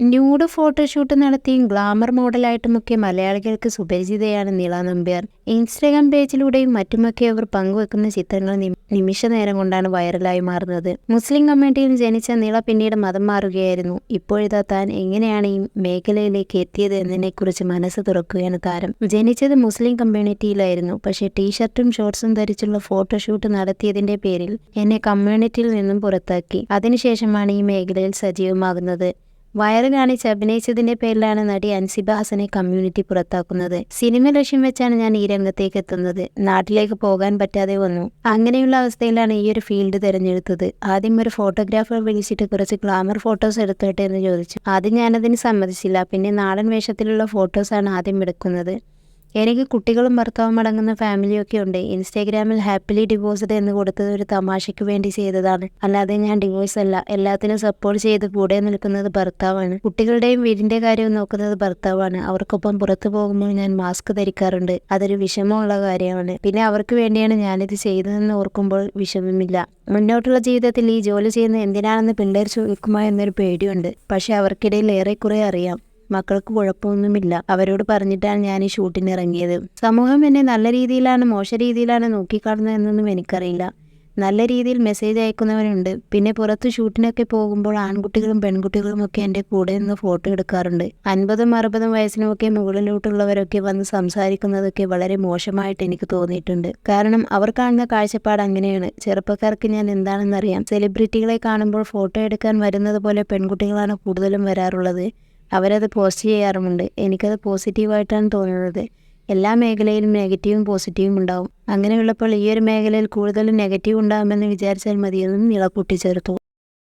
Nude photoshoot നടത്തിയും glamour മോഡലായിട്ടുമൊക്കെ മലയാളികൾക്ക് സുപരിചിതയാണ് നീള നമ്പ്യാർ. ഇൻസ്റ്റഗ്രാം പേജിലൂടെയും മറ്റുമൊക്കെ അവർ പങ്കുവെക്കുന്ന ചിത്രങ്ങൾ നിമിഷ നേരം കൊണ്ടാണ് വൈറലായി മാറുന്നത്. മുസ്ലിം കമ്മ്യൂണിറ്റിയിൽ ജനിച്ച നീള പിന്നീട് മതം മാറുകയായിരുന്നു. ഇപ്പോഴിതാ താൻ എങ്ങനെയാണ് ഈ മേഖലയിലേക്ക് എത്തിയത് എന്നതിനെക്കുറിച്ച് മനസ്സ് തുറക്കുകയാണ് താരം. ജനിച്ചത് മുസ്ലിം കമ്മ്യൂണിറ്റിയിലായിരുന്നു പക്ഷേ ടീഷർട്ടും ഷോർട്സും ധരിച്ചുള്ള ഫോട്ടോഷൂട്ട് നടത്തിയതിന്റെ പേരിൽ എന്നെ കമ്മ്യൂണിറ്റിയിൽ നിന്നും പുറത്താക്കി. അതിനുശേഷമാണ് ഈ മേഖലയിൽ സജീവമാകുന്നത്. വൈറൽ കാണിച്ച് അഭിനയിച്ചതിന്റെ പേരിലാണ് നടി അൻസിബ ഹസനെ കമ്മ്യൂണിറ്റി പുറത്താക്കുന്നത്. സിനിമ ലക്ഷ്യം വെച്ചാണ് ഞാൻ ഈ രംഗത്തേക്ക് എത്തുന്നത്. നാട്ടിലേക്ക് പോകാൻ പറ്റാതെ വന്നു. അങ്ങനെയുള്ള അവസ്ഥയിലാണ് ഈ ഒരു ഫീൽഡ് തിരഞ്ഞെടുത്തത്. ആദ്യം ഒരു ഫോട്ടോഗ്രാഫർ വിളിച്ചിട്ട് കുറച്ച് ഗ്ലാമർ ഫോട്ടോസ് എടുത്തോട്ടെ എന്ന് ചോദിച്ചു. ആദ്യം ഞാനതിന് സമ്മതിച്ചില്ല. പിന്നെ നാടൻ വേഷത്തിലുള്ള ഫോട്ടോസാണ് ആദ്യം എടുക്കുന്നത്. എനിക്ക് കുട്ടികളും ഭർത്താവും അടങ്ങുന്ന ഫാമിലിയൊക്കെ ഉണ്ട്. ഇൻസ്റ്റാഗ്രാമിൽ ഹാപ്പിലി ഡിവോഴ്സ്ഡ് എന്ന് കൊടുത്തത് ഒരു തമാശയ്ക്ക് വേണ്ടി ചെയ്തതാണ്. അല്ലാതെ ഞാൻ ഡിവോഴ്സ് അല്ല. എല്ലാത്തിനും സപ്പോർട്ട് ചെയ്ത് കൂടെ നിൽക്കുന്നത് ഭർത്താവാണ്. കുട്ടികളുടെയും വീടിന്റെ കാര്യവും നോക്കുന്നത് ഭർത്താവാണ്. അവർക്കൊപ്പം പുറത്തു പോകുമ്പോൾ ഞാൻ മാസ്ക് ധരിക്കാറുണ്ട്. അതൊരു വിഷമമുള്ള കാര്യമാണ്. പിന്നെ അവർക്ക് വേണ്ടിയാണ് ഞാനിത് ചെയ്തതെന്ന് ഓർക്കുമ്പോൾ വിഷമമില്ല. മുന്നോട്ടുള്ള ജീവിതത്തിൽ ഈ ജോലി ചെയ്യുന്നത് എന്തിനാണെന്ന് പിള്ളേർ ചോദിക്കുമോ എന്നൊരു പേടിയുണ്ട്. പക്ഷെ അവർക്കിടയിൽ ഏറെക്കുറെ അറിയാം. മക്കൾക്ക് കുഴപ്പമൊന്നുമില്ല. അവരോട് പറഞ്ഞിട്ടാണ് ഞാൻ ഈ ഷൂട്ടിന് ഇറങ്ങിയത്. സമൂഹം എന്നെ നല്ല രീതിയിലാണ് മോശ രീതിയിലാണ് നോക്കിക്കാണുന്നത് എന്നൊന്നും എനിക്കറിയില്ല. നല്ല രീതിയിൽ മെസ്സേജ് അയക്കുന്നവരുണ്ട്. പിന്നെ പുറത്ത് ഷൂട്ടിനൊക്കെ പോകുമ്പോൾ ആൺകുട്ടികളും പെൺകുട്ടികളും ഒക്കെ എന്റെ കൂടെ നിന്ന് ഫോട്ടോ എടുക്കാറുണ്ട്. അൻപതും അറുപതും വയസ്സിനുമൊക്കെ മുകളിലോട്ടുള്ളവരൊക്കെ വന്ന് സംസാരിക്കുന്നതൊക്കെ വളരെ മോശമായിട്ട് എനിക്ക് തോന്നിയിട്ടുണ്ട്. കാരണം അവർ കാണുന്ന കാഴ്ചപ്പാട് അങ്ങനെയാണ്. ചെറുപ്പക്കാർക്ക് ഞാൻ എന്താണെന്നറിയാം. സെലിബ്രിറ്റികളെ കാണുമ്പോൾ ഫോട്ടോ എടുക്കാൻ വരുന്നത് പോലെ പെൺകുട്ടികളാണ് കൂടുതലും വരാറുള്ളത്. അവരത് പോസ്റ്റ് ചെയ്യാറുമുണ്ട്. എനിക്കത് പോസിറ്റീവായിട്ടാണ് തോന്നുന്നത്. എല്ലാ മേഖലയിലും നെഗറ്റീവും പോസിറ്റീവും ഉണ്ടാവും. അങ്ങനെയുള്ളപ്പോൾ ഈ ഒരു മേഖലയിൽ കൂടുതലും നെഗറ്റീവ് ഉണ്ടാകുമെന്ന് വിചാരിച്ചാൽ മതിയെന്നും നിള കൂട്ടിച്ചേർത്തു